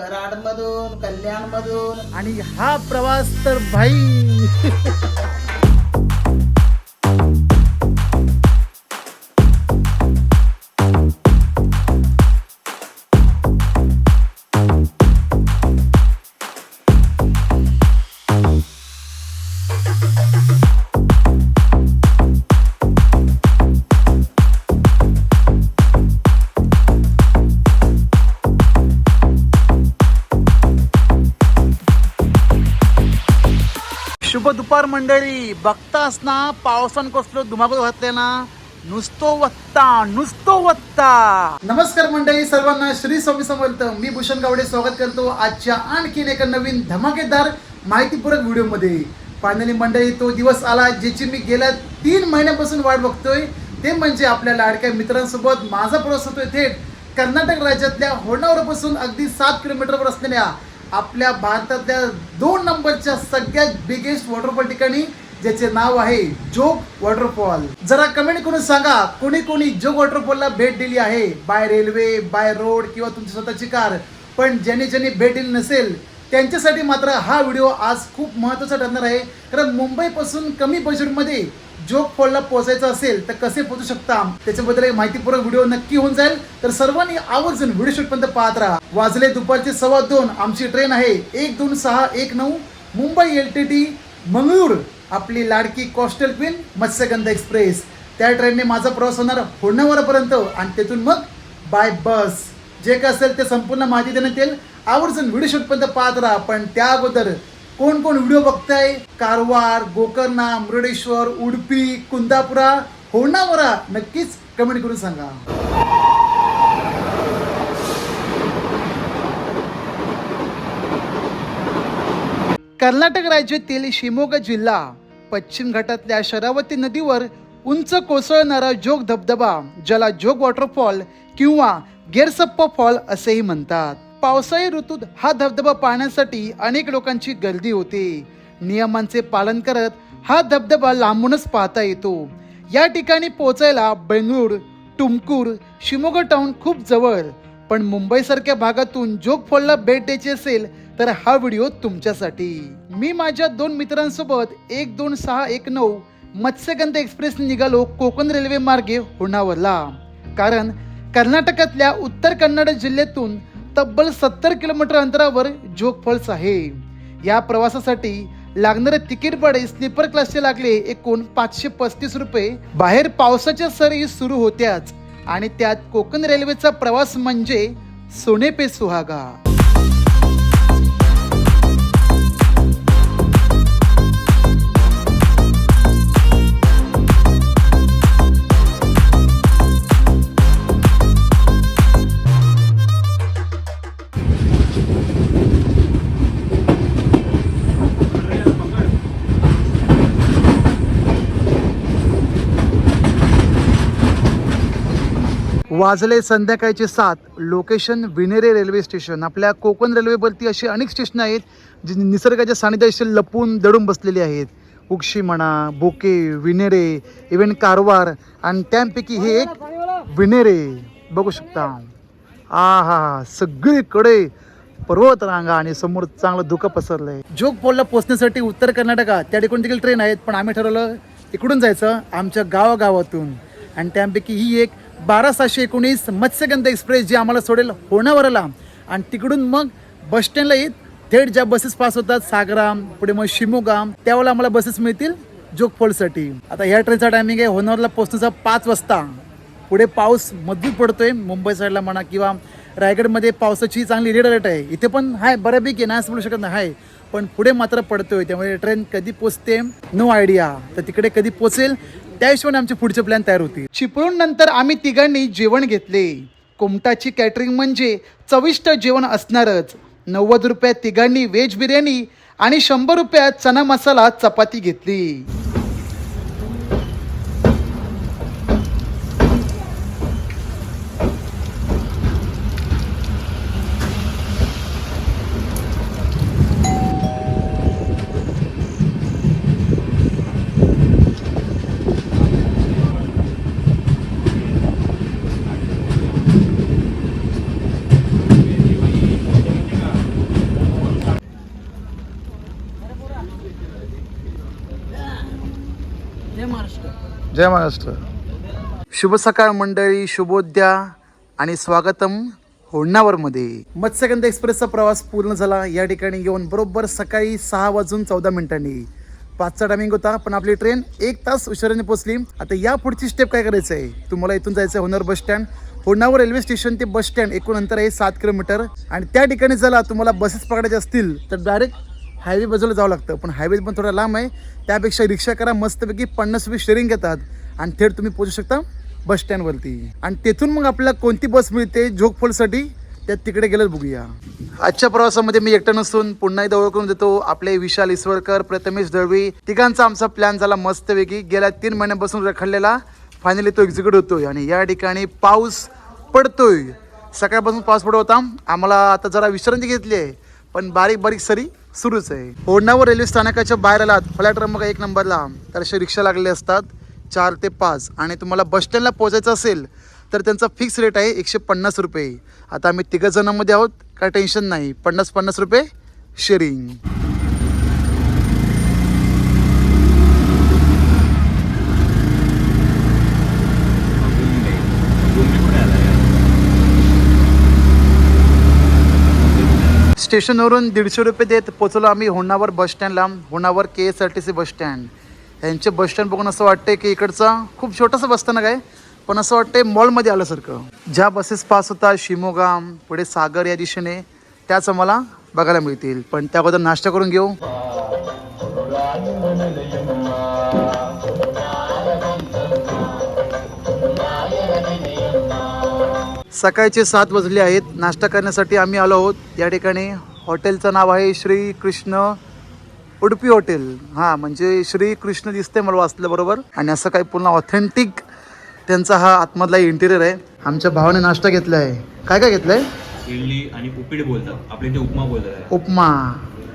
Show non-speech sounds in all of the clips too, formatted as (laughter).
कराड मधून कल्याण मधून आणि हा प्रवास तर भाई. (laughs) मंडळी बघतास ना पावसान कसलो धुमाकूळ घातले ना? नुसतो वत्ता नुसतो वत्ता. नमस्कार मंडळी सर्वांना श्री स्वामी समर्थ. मी भूषण गावडे स्वागत करतो आजच्या आणखीन एका नवीन धमाकेदार माहितीपूरक व्हिडिओमध्ये. फायनली मंडळी तो दिवस आला ज्याची मी गेल्या तीन महिन्यापासून वाट बघतोय. ते म्हणजे आपल्या लाडक्या मित्रांसोबत माझा प्रवास होतोय थेट कर्नाटक राज्यातल्या होणावरपासून अगदी सात किलोमीटरवर असलेल्या आपल्या भारतातल्या दोन नंबरच्या सगळ्यात बिगेस्ट वॉटरफॉल ठिकाणी ज्याचे नाव आहे जोग वॉटरफॉल जरा कमेंट करून सांगा कोणी कोणी जोग वॉटरफॉलला भेट दिली आहे? बाय रेल्वे बाय रोड किंवा तुमची स्वतःची कार पण ज्याने ज्यांनी भेट दिली नसेल त्यांच्यासाठी मात्र हा व्हिडिओ आज खूप महत्त्वाचा ठरणार आहे. कारण मुंबईपासून कमी बजेटमध्ये जोग फॉलला पोहोचायचं असेल तर कसे पोहोचू शकता? त्याच्याबद्दल एक माहितीपूर्वक व्हिडिओ नक्की होऊन जाईल. तर सर्वांनी आवर्जून व्हिडिओ शूटपर्यंत पाहत राहा. वाजले दुपारचे सव्वा दोन. आमची ट्रेन आहे एक दोन सहा एक नऊ. Mumbai L T T Mangalore आपली लाडकी कॉस्टल क्वीन मत्स्यगंधा एक्सप्रेस त्या ट्रेनने माझा प्रवास होणार होण्यावरपर्यंत. आणि तिथून मग बाय बस. जे काय असेल ते संपूर्ण माहिती देण्यात येईल. आवर्जून व्हिडिओ शूटपर्यंत पाहत राहा. पण त्या अगोदर कोण कोण व्हिडिओ बघताय? कारवार गोकर्णा मुरुडेश्वर उडपी कुंदापुरा होणावरा नक्कीच कमेंट करून सांगा. कर्नाटक राज्यातील शिमोगा जिल्हा पश्चिम घाटातल्या शरावती नदीवर उंच कोसळणारा जोग धबधबा ज्याला जोग वॉटरफॉल किंवा गेरसप्पा फॉल असेही म्हणतात. पावसाळी ऋतूत हा धबधबा पाहण्यासाठी अनेक लोकांची गर्दी होते. नियमांचे पालन करत हा धबधबा लांबूनच पाहता येतो. या ठिकाणी पोचायला बेंगळूर टुमकूर शिमोगा टाउन खूप जवळ. पण मुंबईसारख्या भागातून जोगफोलला भेट द्यायची असेल तर हा व्हिडिओ तुमच्यासाठी. मी माझ्या दोन मित्रांसोबत एक दोन सहा एक नऊ मत्स्यगंध एक्सप्रेस निघालो कोकण रेल्वे मार्गे होणावरला कारण कर्नाटकातल्या उत्तर कन्नड जिल्ह्यातून तब्बल सत्तर किलोमीटर अंतरावर जोग फॉल्स आहे. या प्रवासासाठी लागणारे तिकीट भाडे स्लीपर क्लासचे लागले एकूण पाचशे पस्तीस रुपये. बाहेर पावसाच्या सरी सुरू होत्याच आणि त्यात कोकण रेल्वेचा प्रवास म्हणजे सोने पे सुहागा. वाजले संध्याकाळचे सात. Location Vinhere railway station. आपल्या कोकण रेल्वेवरती अशी अनेक स्टेशन आहेत जी निसर्गाच्या सानिध्याशी लपून दडून बसलेली आहेत. उक्षी म्हणा बोके विनेरे इव्हन कारवार आणि त्यापैकी हे एक विनेरे. बघू शकता. आ हा सगळीकडे पर्वत रांगा आणि समोर चांगलं धुकं पसरलंय. जोग पोलला पोहोचण्यासाठी उत्तर कर्नाटकात त्या ठिकाणी देखील ट्रेन आहेत पण आम्ही ठरवलं इकडून जायचं आमच्या गावागावातून. आणि त्यापैकी ही एक बारा सहाशे एकोणीस मत्स्यगंध एक्सप्रेस जी आम्हाला सोडेल होणावरला. आणि तिकडून मग बस स्टँडला येत. थेट ज्या बसेस पास होतात सागराम पुढे मग शिमोगा त्यावेळेला आम्हाला बसेस मिळतील जोगफोलसाठी आता ह्या ट्रेनचा टायमिंग आहे. होणावरला पोहोचण्याचा पाच वाजता. पुढे पाऊस मजबूत पडतोय. मुंबई साईडला म्हणा किंवा रायगडमध्ये पावसाची चांगली रेड अलर्ट आहे. इथे पण आहे बऱ्यापैकी नाही असं म्हणू शकत नाही आहे पण पुढे मात्र पडतोय. त्यामुळे ट्रेन कधी पोचते? नो आयडिया तर तिकडे कधी पोचेल? त्या हिशोबाने आमचे पुढचे प्लॅन तयार होते चिपळूण नंतर आम्ही तिघांनी जेवण घेतले. कोमटाची कॅटरिंग म्हणजे चविष्ट जेवण असणारच. नव्वद रुपयात तिघांनी व्हेज बिर्याणी आणि शंभर रुपयात चना मसाला चपाती घेतली. जय महाराष्ट्र. शुभ सकाळ मंडळी शुभोद्या आणि स्वागतम होण्णावरमध्ये मत्स्यगंध एक्सप्रेसचा प्रवास पूर्ण झाला. या ठिकाणी येऊन बरोबर सकाळी सहा वाजून चौदा मिनिटांनी. पाचचा टायमिंग होता पण आपली ट्रेन एक तास उशिराने पोहोचली. आता या पुढची स्टेप काय करायचं आहे तुम्हाला इथून जायचं आहे Honnavar bus stand Honnavar railway station ते बस स्टँड एकूण अंतर आहे सात किलोमीटर आणि त्या ठिकाणी जर तुम्हाला बसेस पकडायचे असतील तर डायरेक्ट हायवे बाजूला जावं लागतं पण हायवे पण थोडा लांब आहे. त्यापेक्षा रिक्षा करा मस्तपैकी पन्नास रुपये शेअरिंग घेतात. आणि थेट तुम्ही पोहोचू शकता बस स्टँडवरती आणि तेथून मग आपल्याला कोणती बस मिळते जोगफॉलसाठी त्या तिकडे गेलं बघूया. आजच्या प्रवासामध्ये मी एकटा नसून पुन्हा एकदा ओळख करून देतो आपले विशाल ईश्वरकर प्रथमेश दळवी. तिघांचा आमचा प्लॅन झाला मस्तपैकी. गेल्या तीन महिन्यापासून रखडलेला. फायनली तो एक्झिक्यूट होतोय. आणि या ठिकाणी पाऊस पडतोय. सकाळपासून पाऊस पडत होता. आम्हाला आता जरा विश्रांती घेतली आहे. पण बारीक बारीक सरी सुरूच आहे. ओढणावर रेल्वे स्थानकाच्या बाहेर आलात फ्लॅट क्रमांक एक नंबरला. तर असे रिक्षा लागले असतात चार ते पाच. आणि तुम्हाला बस स्टँडला पोहोचायचं असेल तर त्यांचा फिक्स रेट आहे एकशे पन्नास रुपये. आता आम्ही तिघ जणांमध्ये आहोत काय टेन्शन नाही. पन्नास पन्नास रुपये शेअरिंग स्टेशनवरून दीडशे रुपये देत पोचलो आम्ही होणावर bus स्टँडला. Honnavar K S R T C bus stand. यांचे बस स्टँड बघून असं वाटतंय की इकडचा खूप छोटंसं बस स्थानक आहे पण असं वाटतंय मॉलमध्ये आल्यासारखं. ज्या बसेस पास होतात शिमोगा पुढे सागर या दिशेने त्याच आम्हाला बघायला मिळतील. पण त्या अगोदर नाश्ता करून घेऊ. सकाळचे सात वाजले आहेत. नाश्ता करण्यासाठी आम्ही आलो आहोत. या ठिकाणी हॉटेलचं नाव आहे श्री कृष्ण उडपी हॉटेल. हां म्हणजे श्री कृष्ण दिसते मला वाचलं बरोबर आणि असं काही पूर्ण ऑथेंटिक त्यांचा हा आतमधला इंटिरियर आहे. आमच्या भावाने नाश्ता घेतला आहे काय काय घेतलं आहे इडली आणि उपीट बोलतात. आपल्या इथे उपमा बोलतात. उपमा.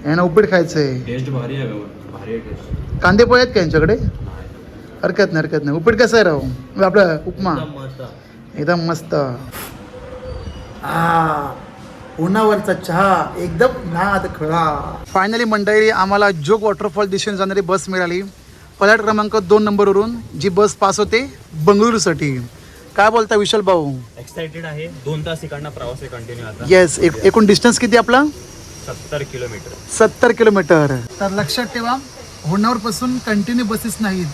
यांना उपीट खायचं आहे टेस्ट भारी आहे भारी आहे कांदे पोहे आहेत का यांच्याकडे? हरकत नाही हरकत नाही. उपीट कसं आहे राहू आपलं उपमा. एकदम मस्त. आ उन्हावरचा चहा एकदम नाद खळा. फायनली मंडळी आम्हाला जोग वॉटरफॉल दिशेने जाणारी बस मिळाली. पलाट क्रमांक दोन नंबरवरून जी बस पास होते बंगळुरूसाठी. काय बोलता विशाल भाऊ? एक्साइटेड आहे. दोन तास इकडनं प्रवास आहे कंटिन्यू आता येस एकूण डिस्टन्स किती आपला? सत्तर किलोमीटर सत्तर किलोमीटर तर लक्षात ठेवा होणावरपासून कंटिन्यू बसेस नाहीत.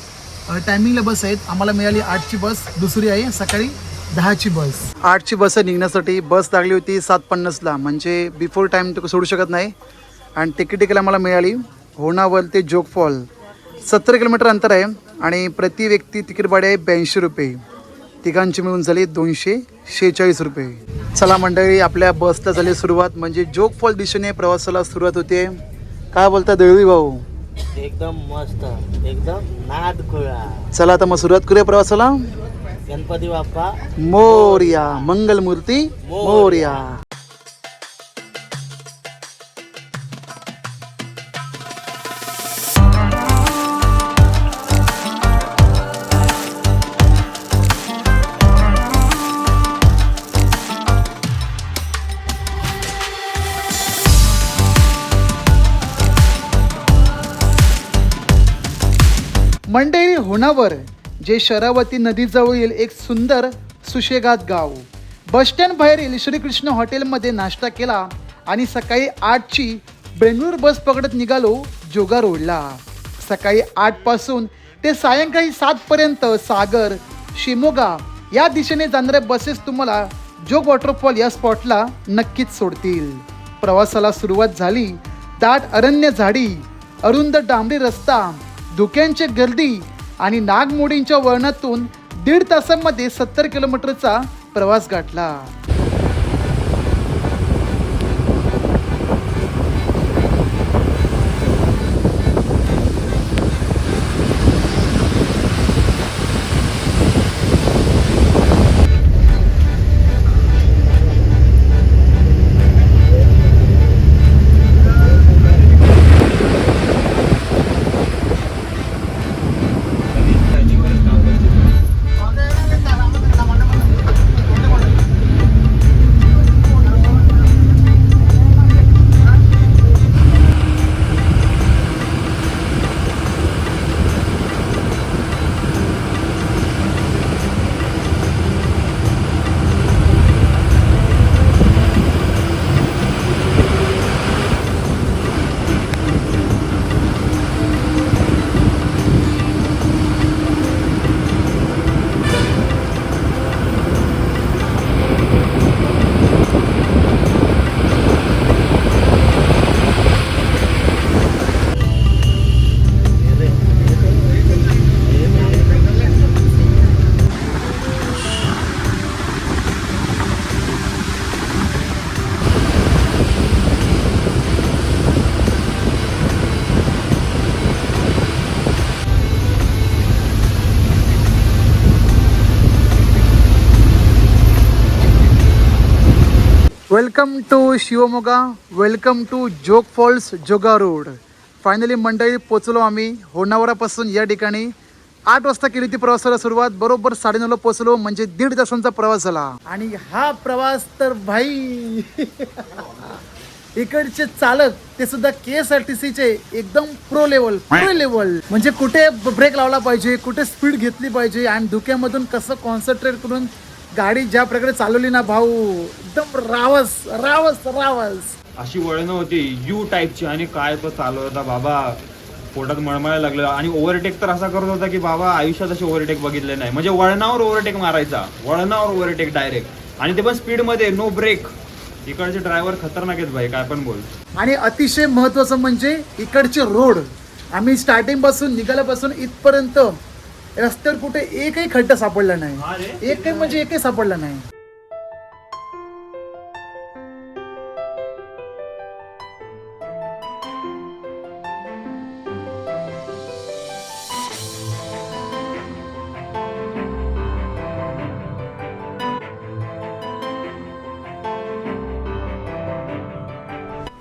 टायमिंगला बस आहेत. आम्हाला मिळाली आठची बस दुसरी आहे सकाळी दहाची बस. आठची बस आहे निघण्यासाठी. बस लागली होती सात पन्नासला म्हणजे बिफोर टाईम तो सोडू शकत नाही. आणि तिकीट देखील आम्हाला मिळाली. होणावर ते जोग फॉल सत्तर किलोमीटर अंतर आहे. आणि प्रति व्यक्ती तिकीट भाडे आहे ब्याऐंशी रुपये. तिघांची मिळून झाली दोनशे शेहेचाळीस रुपये. चला मंडळी आपल्या बसला झाली सुरुवात. म्हणजे जोग फॉल दिशेने प्रवासाला सुरुवात होते. काय बोलता दळवी भाऊ? एकदम मस्त. एकदम नाद चला आता मग सुरुवात करूया प्रवासाला. गणपती बाप्पा. मोर्या मंगलमूर्ती मोर्या. मंडळी होणावर जे शरावती नदीजवळील एक सुंदर सुशेगात गाव. बस स्टँड बाहेरील श्रीकृष्ण हॉटेलमध्ये नाश्ता केला आणि सकाळी आठची बेंगळूर बस पकडत निघालो जोगा रोडला. सकाळी आठपासून ते सायंकाळी सातपर्यंत सागर शिमोगा या दिशेने जाणाऱ्या बसेस तुम्हाला जोग वॉटरफॉल या स्पॉटला नक्कीच सोडतील. प्रवासाला सुरुवात झाली. दाट अरण्य झाडी अरुंद डांबरी रस्ता धुक्यांची गर्दी आणि नागमोडींच्या वळणातून दीड तासांमध्ये सत्तर किलोमीटरचा प्रवास गाठला. Shivamogga welcome to Jog falls Joga road finally मंडळी पोचलो आम्ही. होणावरापासून या ठिकाणी आठ वाजता केली होती प्रवासाला सुरुवात. बरोबर साडेनऊला पोचलो म्हणजे दीड तासांचा प्रवास झाला. आणि हा प्रवास तर भाई (laughs) इकडचे चालक ते सुद्धा के एस आर टी सीचे एकदम प्रो लेवल प्रो लेवल म्हणजे कुठे ब्रेक लावला पाहिजे कुठे स्पीड घेतली पाहिजे आणि धुक्यामधून कसं कॉन्सन्ट्रेट करून गाडी ज्या प्रकारे चालवली ना भाऊ एकदम रावस रावस रावस. अशी वळणं होती यू टाईपची आणि काय तो चालू होता बाबा पोटात मळमळायला लागलं. आणि ओव्हरटेक तर असा करत होता की बाबा आयुष्यात असे ओव्हरटेक बघितले नाही. म्हणजे वळणावर ओव्हरटेक मारायचा वळणावर ओव्हरटेक डायरेक्ट आणि ते पण स्पीडमध्ये नो ब्रेक इकडचे ड्रायव्हर खतरनाक आहेत भाई काय पण बोल. आणि अतिशय महत्वाचं म्हणजे इकडचे रोड आम्ही स्टार्टिंगपासून निघाल्यापासून इथपर्यंत रस्त्यावर कुठे एकही खड्डा सापडला नाही. एकही म्हणजे एकही सापडला नाही.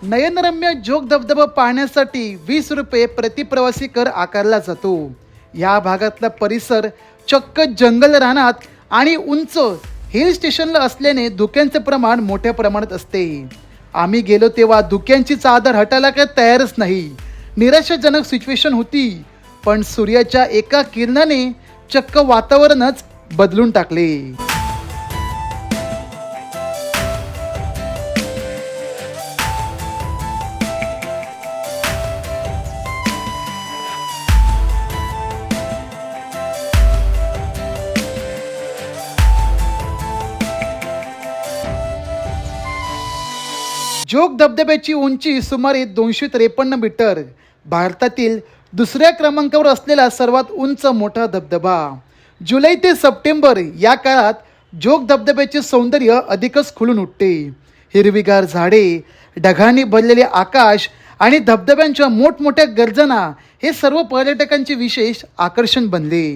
नयनरम्य जोग धबधबा पाहण्यासाठी वीस रुपये प्रति प्रवासी कर आकारला जातो. या भागातला परिसर चक्क जंगल रानात आणि उंच हिल स्टेशनला असल्याने धुक्यांचे प्रमाण मोठ्या प्रमाणात असते. आम्ही गेलो तेव्हा धुक्यांची चादर हटायला काय तयारच नाही. निराशाजनक सिच्युएशन होती. पण सूर्याच्या एका किरणाने चक्क वातावरणच बदलून टाकले. जोग धबधब्याची उंची सुमारे दोनशे त्रेपन्न मीटर. भारतातील दुसऱ्या क्रमांकावर असलेला सर्वात उंच मोठा धबधबा. जुलै ते सप्टेंबर या काळात जोग धबधब्याचे सौंदर्य अधिकच खुलून उठते. हिरवीगार झाडे ढगांनी भरलेले आकाश आणि धबधब्यांच्या मोठमोठ्या गर्जना हे सर्व पर्यटकांचे विशेष आकर्षण बनले.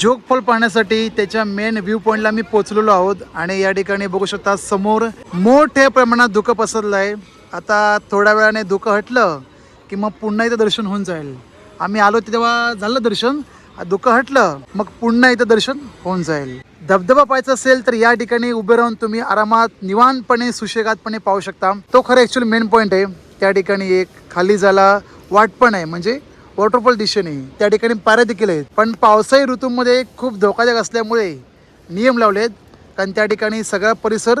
जोगफॉल पाहण्यासाठी त्याच्या मेन व्ह्यू पॉईंटला मी पोचलेलो आहोत. आणि या ठिकाणी बघू शकता समोर मोठ्या प्रमाणात धुकं पसरलं आहे आता थोड्या वेळाने धुकं हटलं की मग पुन्हा इथं दर्शन होऊन जाईल. आम्ही आलो तेव्हा झालं दर्शन. धुकं हटलं मग पुन्हा इथं दर्शन होऊन जाईल. धबधबा पाहायचा असेल तर या ठिकाणी उभे राहून तुम्ही आरामात निवांतपणे सुशेगातपणे पाहू शकता. तो खरं ॲक्च्युली मेन पॉईंट आहे. त्या ठिकाणी एक खाली जायला वाट पण आहे. म्हणजे वॉटरफॉल दिशेने त्या ठिकाणी पाऱ्या देखील आहेत. पण पावसाळी ऋतूमध्ये खूप धोकादायक असल्यामुळे नियम लावले आहेत कारण त्या ठिकाणी सगळा परिसर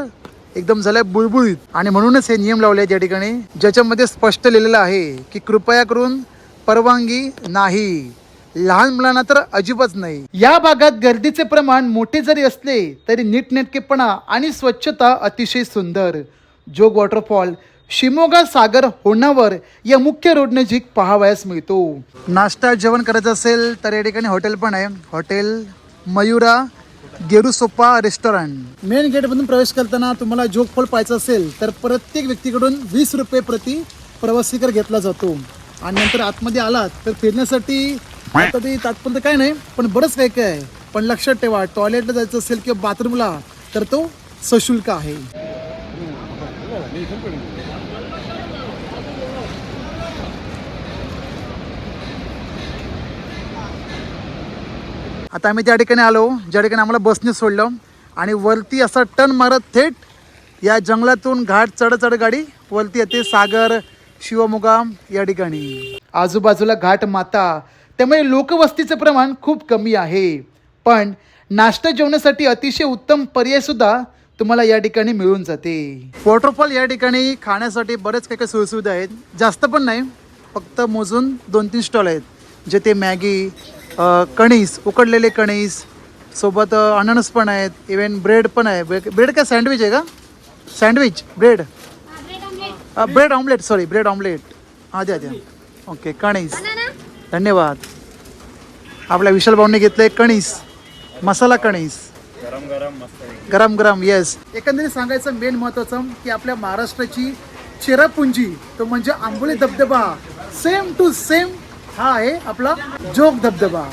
एकदम झालाय बुळबुळीत. आणि म्हणूनच हे नियम लावले आहेत या ठिकाणी. ज्याच्यामध्ये स्पष्ट लिहिलेलं आहे की कृपया करून परवानगी नाही. लहान मुलांना तर अजिबात नाही. या भागात गर्दीचे प्रमाण मोठे जरी असले तरी नीटनेटकेपणा आणि स्वच्छता अतिशय सुंदर. जोग वॉटरफॉल शिमोगा सागर होणावर या मुख्य रोड नजीक पाहावयास मिळतो. नाश्ता जेवण करायचं असेल तर या ठिकाणी हॉटेल पण आहे. Hotel Mayura Gerusoppa restaurant main गेटमधून प्रवेश करताना तुम्हाला जोग फॉल पाहायचं असेल तर प्रत्येक व्यक्तीकडून वीस रुपये प्रति प्रवासी कर घेतला जातो. आणि नंतर आतमध्ये आलात तर फिरण्यासाठी आता ते तात्पर्य काय नाही पण बरंच काय काय आहे. पण लक्षात ठेवा टॉयलेटला जायचं असेल किंवा बाथरूमला तर तो सशुल्क आहे. आता आम्ही त्या ठिकाणी आलो ज्या ठिकाणी आम्हाला बसने सोडलं आणि वरती असा टन मारत थेट या जंगलातून घाट चढ चढ गाडी वरती येते सागर शिवमोगा या ठिकाणी. आजूबाजूला घाट माता त्यामुळे लोकवस्तीचं प्रमाण खूप कमी आहे. पण नाश्ता जेवणासाठी अतिशय उत्तम पर्याय सुद्धा तुम्हाला या ठिकाणी मिळून जाते. वॉटरफॉल या ठिकाणी खाण्यासाठी बरेच काही काही सोयीसुविधा आहेत. जास्त पण नाही फक्त मोजून दोन तीन स्टॉल आहेत. जे ते मॅगी कणीस उकडलेले कणीस सोबत अननस पण आहेत. इवन ब्रेड पण आहे. ब्रेड ब्रेड काय सँडविच आहे का? Sandwich bread bread omelette sorry bread omelette हां द्या द्या. ओके कणीस. धन्यवाद. आपल्या विशाल भाऊने आहे कणीस. मसाला कणीस. गरम गरम मस्त गरम गरम येस एकंदरीत सांगायचं मेन महत्वाचं की आपल्या महाराष्ट्राची चेरापुंजी तो म्हणजे आंबोली धबधबा सेम टू सेम हा आहे आपला जोग धबधबा.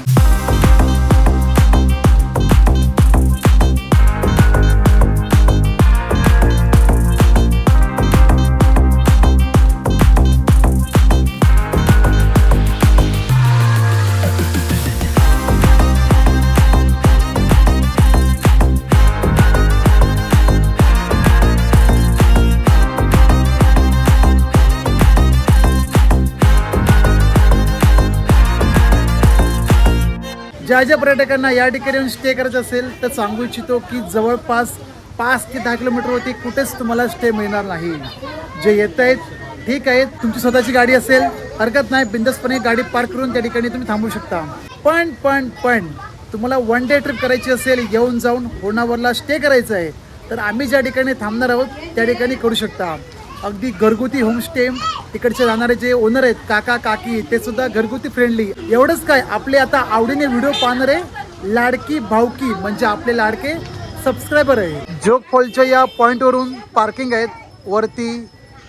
ज्या ज्या पर्यटकांना या ठिकाणी येऊन स्टे करायचं असेल तर सांगू इच्छितो की जवळपास पाच ते दहा किलोमीटरवरती कुठेच तुम्हाला स्टे मिळणार नाही. जे येत आहेत ठीक आहे तुमची स्वतःची गाडी असेल हरकत नाही बिंदसपणे गाडी पार्क करून त्या ठिकाणी तुम्ही थांबू शकता. पण पण पण तुम्हाला वन डे ट्रिप करायची असेल येऊन जाऊन होणावरला स्टे करायचं आहे तर आम्ही ज्या ठिकाणी थांबणार आहोत त्या ठिकाणी करू शकता. अगदी घरगुती होमस्टे तिकडचे राहणारे जे ओनर आहेत काका काकी ते सुद्धा घरगुती फ्रेंडली एवढंच काय आपले आता आवडीने व्हिडिओ पाहणारे लाडकी भावकी म्हणजे आपले लाडके सबस्क्रायबर आहे. जोग फॉलच्या या पॉईंटवरून पार्किंग आहेत वरती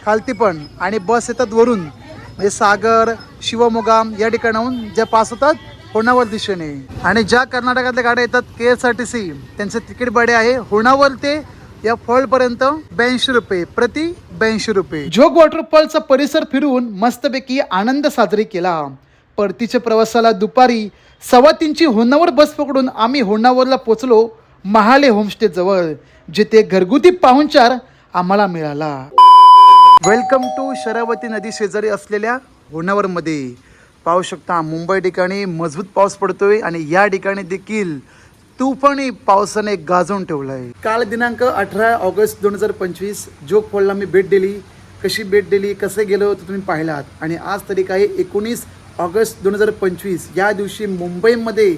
खालती पण आणि बस येतात वरून. म्हणजे सागर शिवमोगाम या ठिकाणाहून ज्या पास होतात होणावर दिशेने. आणि ज्या कर्नाटकातल्या गाड्या येतात K S R T C त्यांचं तिकीट भाडे आहे. होणावर ते या फॉल पर्यंत ब्याऐंशी रुपये प्रति ब्याऐंशी रुपये. जोग वॉटरफॉलचा परिसर फिरून मस्तपैकी आनंद साजरी केला. परतीच्या प्रवासाला दुपारी सव्वा तीनची होन्नावर बस पकडून आम्ही होन्नावरला पोचलो महाले होमस्टे जवळ जिथे घरगुती पाहुणचार आम्हाला मिळाला. वेलकम टू शरावती नदी शेजारी असलेल्या होणावरमध्ये पाहू शकता मुंबई ठिकाणी मजबूत पाऊस पडतोय आणि या ठिकाणी देखील तुफानी पावसाने गाजवून ठेवलं आहे काल दिनांक अठरा ऑगस्ट दोन हजार पंचवीस जोग फॉलला मी भेट दिली. कशी भेट दिली कसे गेलो तर तुम्ही पाहिलात. आणि आज तरी काही एकोणीस ऑगस्ट दोन हजार पंचवीस या दिवशी मुंबईमध्ये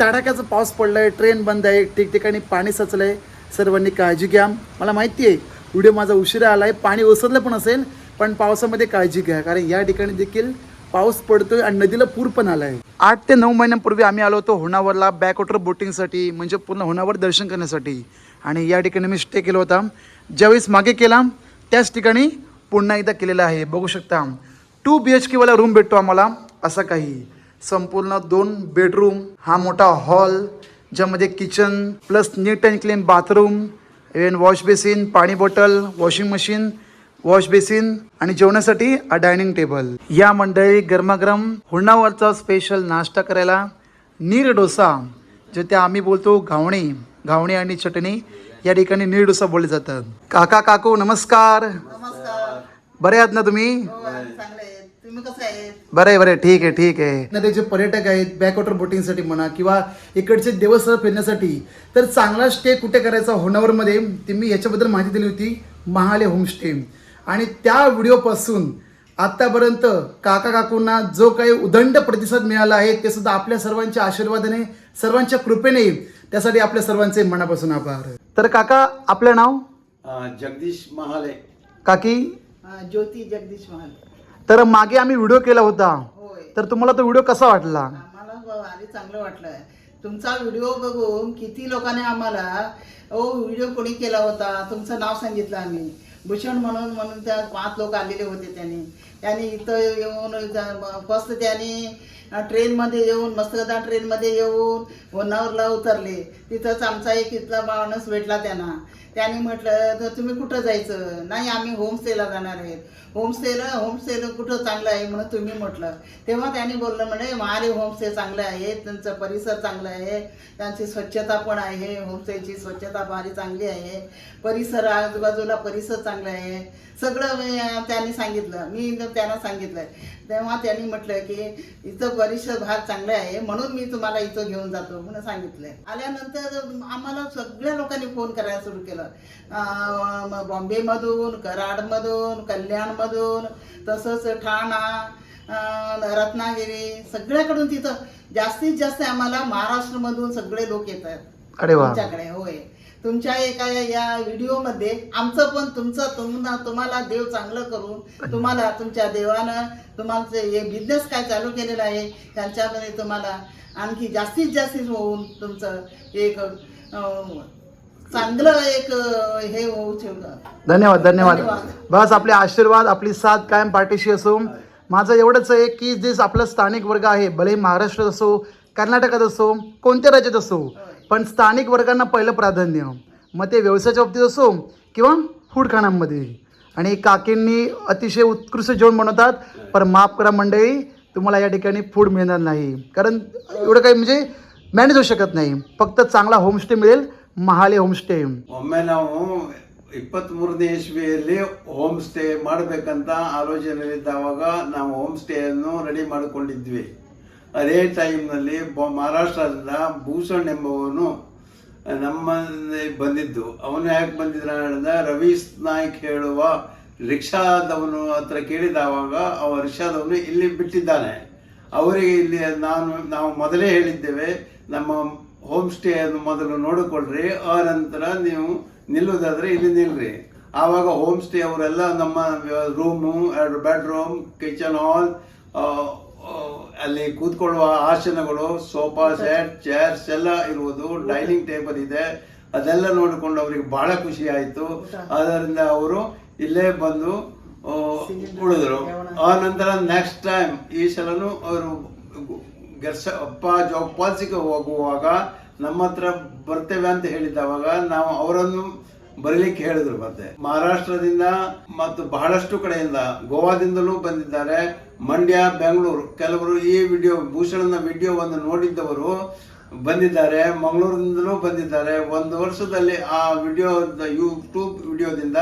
तडाख्याचा पाऊस पडलाय ट्रेन बंद आहे ठिकठिकाणी पाणी साचलं आहे सर्वांनी काळजी घ्या. मला माहिती आहे व्हिडिओ माझा उशिरा आला आहे पाणी ओसरलं पण असेल पण पावसामध्ये काळजी घ्या. कारण या ठिकाणी देखील पाऊस पडतोय आणि नदीला पूर पण आलाय. आहे आठ ते नऊ महिन्यांपूर्वी आम्ही आलो होतो होणावरला बॅकवॉटर बोटिंगसाठी म्हणजे पूर्ण होणावर दर्शन करण्यासाठी. आणि या ठिकाणी मी स्टे केला होता. ज्यावेळेस मागे केला त्याच ठिकाणी पुन्हा एकदा केलेला आहे. बघू शकता टू बी एच केवाला रूम भेटतो आम्हाला असा काही. संपूर्ण दोन बेडरूम हा मोठा हॉल ज्यामध्ये kitchen plus neat and clean bathroom even wash basin पाणी bottle washing machine wash basin आणि जेवणासाठी हा डायनिंग टेबल या मंडळी गरमागरम हुणावरचा स्पेशल नाश्ता करायला नीर डोसा जे ते आम्ही बोलतो घावणी घावणी आणि चटणी या ठिकाणी नीर डोसा बोलले जातात. काका काकू नमस्कार. नमस्कार. बरे आहात ना तुम्ही? हो चांगले आहेत. तुम्ही कसं आहेत? बरं आहे बरं. आहे ठीक आहे ठीक आहे. नदी जे पर्यटक आहेत बॅकवॉटर बोटिंगसाठी म्हणा किंवा इकडचे देवस्थळ फिरण्यासाठी. तर चांगला स्टे कुठे करायचा? होणावरमध्ये ती मी याच्याबद्दल माहिती दिली होती. महाले होमस्टे आणि त्या व्हिडिओपासून आत्तापर्यंत काका काकूंना जो काही उदंड प्रतिसाद मिळाला आहे ते सुद्धा आपल्या सर्वांच्या आशीर्वादाने सर्वांच्या कृपेने त्यासाठी आपल्या सर्वांचे मनापासून आभार. तर काका आपलं नाव? जगदीश महाले. काकी? ज्योती जगदीश महाल. तर मागे आम्ही व्हिडिओ केला होता. होय. तर तुम्हाला तो व्हिडिओ कसा वाटला? आम्हाला चांगलं वाटलं. तुमचा व्हिडिओ बघून किती लोकांनी आम्हाला ओ व्हिडिओ कोणी केला होता? तुमचं नाव सांगितलं आम्ही. भूषण म्हणून म्हणून त्या पाच लोक आलेले होते त्यांनी. त्यांनी इथं येऊन फर्स्ट त्यांनी ट्रेनमध्ये येऊन मस्तगदा ट्रेनमध्ये येऊन होन्नावरला उतरले. तिथंच आमचा एक इथला माणूस भेटला त्यांना. त्याने म्हटलं तर तुम्ही कुठं जायचं? नाही आम्ही होमस्टेला जाणार आहेत होमस्टेला होमस्टे कुठं चांगलं आहे म्हणून तुम्ही म्हटलं. तेव्हा त्यांनी बोललं म्हणे महाले होमस्टे चांगलं आहे त्यांचं परिसर चांगला आहे त्यांची स्वच्छता पण आहे होमस्टेची स्वच्छता भारी चांगली आहे परिसर आजूबाजूला परिसर चांगला आहे. सगळं त्यांनी सांगितलं मी त्यांना सांगितलं तेव्हा त्यांनी म्हटलं की इथं परिसर भाग चांगला आहे म्हणून मी तुम्हाला इथं घेऊन जातो म्हणून सांगितलंय. आल्यानंतर आम्हाला सगळ्या लोकांनी फोन करायला सुरू केलं. बॉम्बेमधून कराडमधून कल्याण कल्याणमधून तसंच ठाणा रत्नागिरी सगळ्याकडून तिथं जास्तीत जास्त आम्हाला महाराष्ट्रमधून सगळे लोक येतात. तुमच्याकडे होय. तुमच्या एका या व्हिडिओमध्ये आमचं पण तुमचं तुम्हाला तुम्हाला देव चांगलं करून तुम्हाला तुमच्या देवानं तुम्हाला हे बिझनेस काय चालू केलेला आहे त्यांच्यामध्ये तुम्हाला आणखी जास्तीत जास्तीत होऊन तुमचं एक चांगलं एक हे होऊ धन्यवाद धन्यवाद. बस आपले आशीर्वाद आपली साथ कायम पाठीशी असो माझं एवढंच आहे की जे आपलं स्थानिक वर्ग आहे भले महाराष्ट्रात असो कर्नाटकात असो कोणत्या राज्यात असो पण स्थानिक वर्गांना पहिलं प्राधान्य. मग ते व्यवसायाच्या बाबतीत असो किंवा फूड खाण्यामध्ये आणि काकींनी अतिशय उत्कृष्ट जेवण बनवतात पण माफ करा मंडळी तुम्हाला या ठिकाणी फूड मिळणार नाही. कारण एवढं काही म्हणजे मॅनेज होऊ शकत नाही. फक्त चांगला होमस्टे मिळेल ಮಹಾಲಿ ಹೋಮ್ ಸ್ಟೇ. ಒಮ್ಮೆ ನಾವು ಇಪ್ಪತ್ತ್ ಮೂರನೇ ಇಸ್ವಿಯಲ್ಲಿ ಹೋಮ್ ಸ್ಟೇ ಮಾಡಬೇಕಂತ ಆಲೋಚನೆಯಲ್ಲಿದ್ದಾವಾಗ ನಾವು ಹೋಮ್ ಸ್ಟೇಯನ್ನು ರೆಡಿ ಮಾಡಿಕೊಂಡಿದ್ವಿ. ಅದೇ ಟೈಮ್ನಲ್ಲಿ ಮಹಾರಾಷ್ಟ್ರದಿಂದ ಭೂಷಣ್ ಎಂಬವನು ನಮ್ಮ ಬಂದಿದ್ದು. ಅವನು ಯಾಕೆ ಬಂದಿದ್ದ ರವೀಶ್ ನಾಯ್ಕ್ ಹೇಳುವ ರಿಕ್ಷಾದವನು ಹತ್ರ ಕೇಳಿದವಾಗ ಅವ ರಿಕ್ಷಾದವನು ಇಲ್ಲಿ ಬಿಟ್ಟಿದ್ದಾನೆ. ಅವರಿಗೆ ಇಲ್ಲಿ ನಾನು, ನಾವು ಮೊದಲೇ ಹೇಳಿದ್ದೇವೆ, ನಮ್ಮ ಹೋಮ್ ಸ್ಟೇ ಅನ್ನು ಮೊದಲು ನೋಡಿಕೊಳ್ಳ್ರಿ, ಆ ನಂತರ ನೀವು ನಿಲ್ಲುವುದಾದ್ರೆ ಇಲ್ಲಿ ನಿಲ್ರಿ. ಆವಾಗ ಹೋಮ್ ಸ್ಟೇ ಅವರೆಲ್ಲ ನಮ್ಮ ರೂಮು, ಎರಡು ಬೆಡ್ರೂಮ್, ಕಿಚನ್ ಹಾಲ್ ಅಲ್ಲಿ ಕೂತ್ಕೊಳ್ಳುವ ಆಸನಗಳು, ಸೋಫಾ ಸೆಟ್, ಚೇರ್ಸ್ ಎಲ್ಲ ಇರುವುದು, ಡೈನಿಂಗ್ ಟೇಬಲ್ ಇದೆ. ಅದೆಲ್ಲ ನೋಡಿಕೊಂಡು ಅವರಿಗೆ ಬಹಳ ಖುಷಿ ಆಯಿತು. ಅದರಿಂದ ಅವರು ಇಲ್ಲೇ ಬಂದು ಉಳಿದ್ರು ಆ ನಂತರ ನೆಕ್ಸ್ಟ್ ಟೈಮ್ ಈ ಸಲನು ಅವರು ಗೆರ್ಸ, ಅಪ್ಪ ಪಾಲ್ಸಿಗೆ ಹೋಗುವಾಗ ನಮ್ಮ ಹತ್ರ ಬರ್ತೇವೆ ಅಂತ ಹೇಳಿದವಾಗ ನಾವು ಅವರನ್ನು ಬರಲಿಕ್ಕೆ ಹೇಳಿದ್ರು ಮತ್ತೆ ಮಹಾರಾಷ್ಟ್ರದಿಂದ ಮತ್ತು ಬಹಳಷ್ಟು ಕಡೆಯಿಂದ ಗೋವಾದಿಂದಲೂ ಬಂದಿದ್ದಾರೆ ಮಂಡ್ಯ ಬೆಂಗಳೂರು ಕೆಲವರು ಈ ವಿಡಿಯೋ ಭೂಷಣನ ವಿಡಿಯೋವನ್ನು ನೋಡಿದ್ದವರು ಬಂದಿದ್ದಾರೆ ಮಂಗಳೂರಿನಿಂದಲೂ ಬಂದಿದ್ದಾರೆ ಒಂದು ವರ್ಷದಲ್ಲಿ ಆ ವಿಡಿಯೋ ಯೂಟ್ಯೂಬ್ ವಿಡಿಯೋದಿಂದ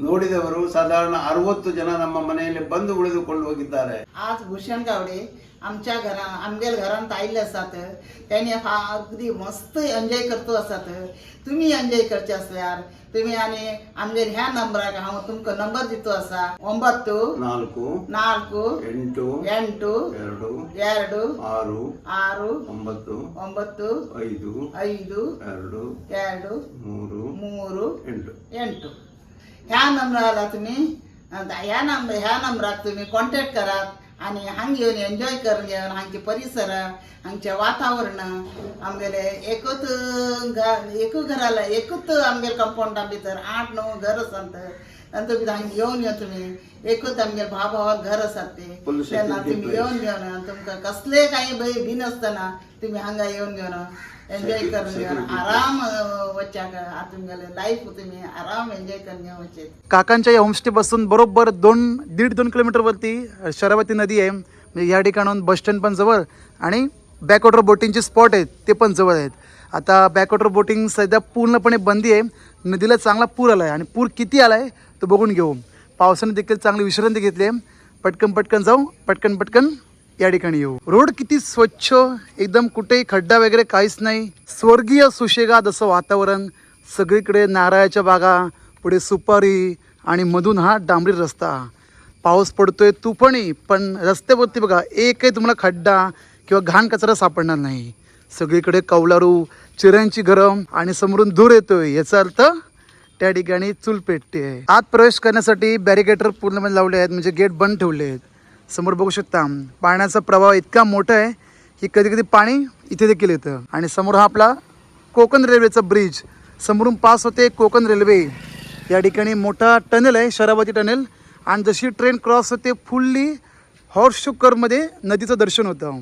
ನೋಡಿದವರು ಸಾಧಾರಣ ಅರವತ್ತು ಜನ ನಮ್ಮ ಮನೆಯಲ್ಲಿ ಬಂದು ಉಳಿದುಕೊಂಡು ಹೋಗಿದ್ದಾರೆ आज भूषण गावडे आमच्या घरा आमगेर घरांत आयिल्ले आसात त्यांनी हा अगदी मस्त एन्जॉय करतो आसात तुम्ही एन्जॉय करचे असल्यार तुम्ही आनी आमगेर ह्या नंबराक हांव तुमकां नंबर दितो आसा ಒಂಬತ್ತು ನಾಲ್ಕು ನಾಲ್ಕು ಎಂಟು ಎಂಟು ಎರಡು ಎರಡು ಆರು ಆರು ಒಂಬತ್ತು ಒಂಬತ್ತು ಐದು ಐದು ಎರಡು ಎರಡು ಮೂರು ಮೂರು ಎಂಟು ಎಂಟು ह्या नंबराला तुम्ही आता ह्या नंबर ह्या नंबराक तुम्ही कॉन्टॅक्ट करात आणि हांगा येवन एन्जॉय करून घेवन हांगचे परिसर हांगचे वातावरण आमगेले एकूच घर एकूच घराला एकूच आमगेले कंपाऊंडा भितर आठ णव घर आसात तांचे भितर हांगा येवन यो तुम्ही. एकूच आमगेले भाव भावाक घर आसात ते तेन्ना security तुम्ही place. येवन घेवन तुमकां कसले काही भंय भिन आसतना तुम्ही हांगा येवन घेवन एन्जॉय करून घेवन Security. आराम वच्चाक तुमगेले लाईफ तुम्ही आराम एन्जॉय करून घेवन वचेत काकांच्या या होमस्टेपासून बरोबर दोन दीड दोन किलोमीटरवरती शरावती नदी आहे. म्हणजे या ठिकाणाहून बस स्टँड पण जवळ आणि बॅकवॉटर बोटिंगचे स्पॉट आहेत ते पण जवळ आहेत. आता बॅकवॉटर बोटिंग सध्या पूर्णपणे बंदी आहे. नदीला चांगला पूर आला आहे आणि पूर किती आला आहे तो बघून घेऊ. पावसाने देखील चांगली विश्रांती घेतली पटकन पटकन जाऊ. पटकन पटकन या ठिकाणी येऊ. रोड किती स्वच्छ एकदम कुठेही खड्डा वगैरे काहीच नाही. स्वर्गीय सुशेगाद असं वातावरण. सगळीकडे नारळाच्या बागा पुढे सुपारी आणि मधून हा डांबरी रस्ता. पाऊस पडतोय तुफानी पण रस्त्यावरती बघा एकही तुम्हाला खड्डा किंवा घाण कचरा सापडणार नाही. सगळीकडे कौलारू चिऱ्यांची गरम आणि समोरून धूर येतोय. याचा अर्थ त्या ठिकाणी चूल पेटते. आहे आत प्रवेश करण्यासाठी बॅरिकेटर पूर्णपणे लावले आहेत म्हणजे गेट बंद ठेवले आहेत. समोर बघू शकता पाण्याचा प्रवाह इतका मोठा आहे की कधी कधी पाणी इथे देखील येतं. आणि समोर हा आपला कोकण रेल्वेचा ब्रिज समोरून पास होते कोकण रेल्वे या ठिकाणी मोठा टनेल आहे शरावती टनेल आणि जशी ट्रेन क्रॉस होते फुल्ली हॉर्स शुकरमध्ये नदीचं दर्शन होतं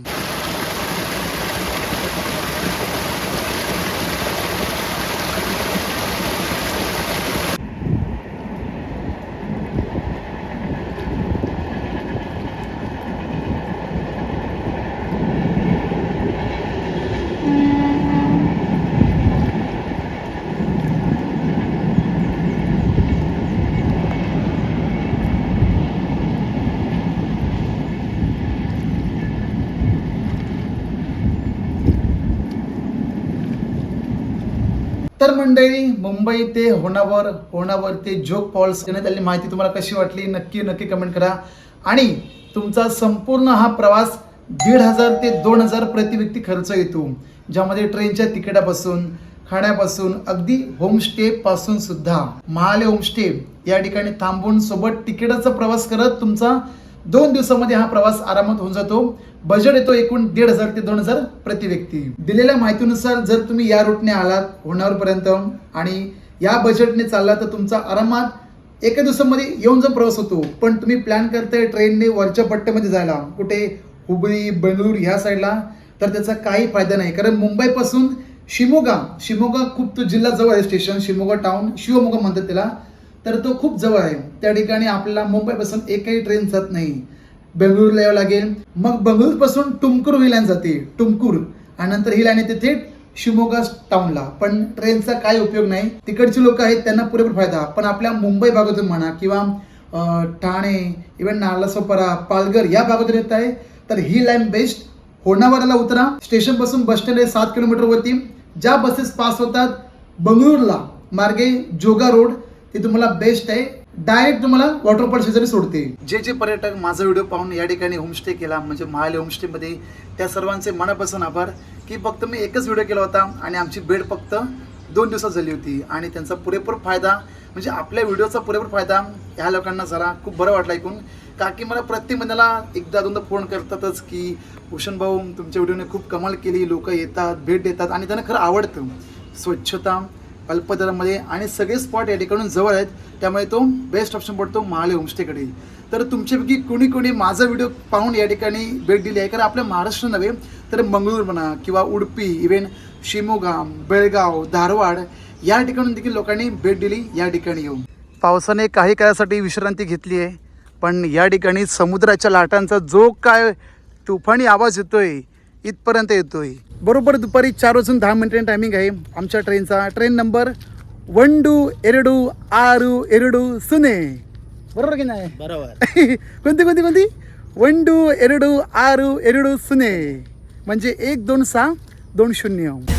तर मंडळी मुंबई ते होणावर होणावर ते जोग फॉल्स देण्यात आलेली माहिती तुम्हाला कशी वाटली नक्की नक्की कमेंट करा. आणि तुमचा संपूर्ण हा प्रवास दीड हजार ते दोन हजार प्रति व्यक्ती खर्च येतो ज्यामध्ये ट्रेनच्या तिकिटापासून खाण्यापासून अगदी होमस्टे पासून सुद्धा. महाले होमस्टे या ठिकाणी थांबून सोबत तिकिटाचा प्रवास करत तुमचा दोन दिवसामध्ये हा प्रवास आरामात होऊन जातो. बजेट येतो एकूण दीड हजार ते दोन हजार प्रति व्यक्ती. दिलेल्या माहितीनुसार जर तुम्ही या रूटने आलात होणारपर्यंत आणि या बजेटने चालला तर तुमचा आरामात एका दिवसामध्ये येऊन जाऊन प्रवास होतो. पण तुम्ही प्लॅन करताय ट्रेनने वरच्या पट्ट्यामध्ये जायला. कुठे हुबळी बेंगळूर ह्या साईडला तर त्याचा काही फायदा नाही. कारण मुंबईपासून शिमोगा शिमोगा खूप तो जिल्हा जवळ आहे स्टेशन शिमोगा टाउन शिवमोगा म्हणतात त्याला. तर तो खूप जवळ आहे. त्या ठिकाणी आपल्याला मुंबईपासून एकही ट्रेन जात नाही. बेंगळूरला यावं लागेल. मग बंगळूरपासून टुमकूर ही लाईन जाते. टुमकूर. आणि नंतर ही लाईन येते थेट शिमोगा टाउनला पण ट्रेनचा काय उपयोग नाही. तिकडची लोक आहेत त्यांना पुरेपूर फायदा. पण आपल्या मुंबई भागातून म्हणा किंवा ठाणे इव्हन नालासोपारा पालघर या भागातून येत आहे. तर ही लाईन बेस्ट होणावराला उतरा. स्टेशनपासून बस स्टँड आहे सात किलोमीटर वरती ज्या बसेस पास होतात बंगळूरला. मार्गे जोगा रोड ती तुम्हाला बेस्ट आहे. डायरेक्ट तुम्हाला वॉटरफॉल शेजारी सोडते. जे जे पर्यटक माझा व्हिडिओ पाहून या ठिकाणी होमस्टे केला म्हणजे महाले होमस्टेमध्ये त्या सर्वांचे मनापासून आभार की फक्त मी एकच व्हिडिओ केला होता आणि आमची बेड फक्त दोन दिवसात झाली होती आणि त्यांचा पुरेपूर फायदा म्हणजे आपल्या व्हिडिओचा पुरेपूर फायदा ह्या लोकांना झाला. खूप बरं वाटलं ऐकून. का की मला प्रत्येक महिन्याला एकदा दोनदा फोन करतातच की भूषण भाऊ तुमच्या व्हिडिओने खूप कमाल केली. लोक येतात भेट देतात आणि त्यांना खरं आवडतं. स्वच्छता अल्पदरामध्ये आणि सगळे स्पॉट या ठिकाणून जवळ आहेत. त्यामुळे तो बेस्ट ऑप्शन पडतो महाले होमस्टेकडे तर तुमच्यापैकी कोणी कोणी माझा व्हिडिओ पाहून या ठिकाणी भेट दिली आहे. कारण आपल्या महाराष्ट्र नव्हे तर मंगळूर म्हणा किंवा उडपी इव्हन शिमोगा बेळगाव धारवाड या ठिकाणून देखील लोकांनी भेट दिली. या ठिकाणी येऊन. पावसाने काही काळासाठी विश्रांती घेतली आहे पण या ठिकाणी समुद्राच्या लाटांचा जो काय तुफानी आवाज येतोय इथपर्यंत येतोय. बरोबर दुपारी चार वाजून दहा मिनिटांनी टायमिंग आहे. आमच्या ट्रेनचा ट्रेन नंबर वंडू एरडू आरू एरडू सुने. बरोबर की नाही? बरोबर. (laughs) कोणती कोणती कोणती? वंडू एरडू आरू एरडू सुने. म्हणजे एक दोन सहा दोन शून्य.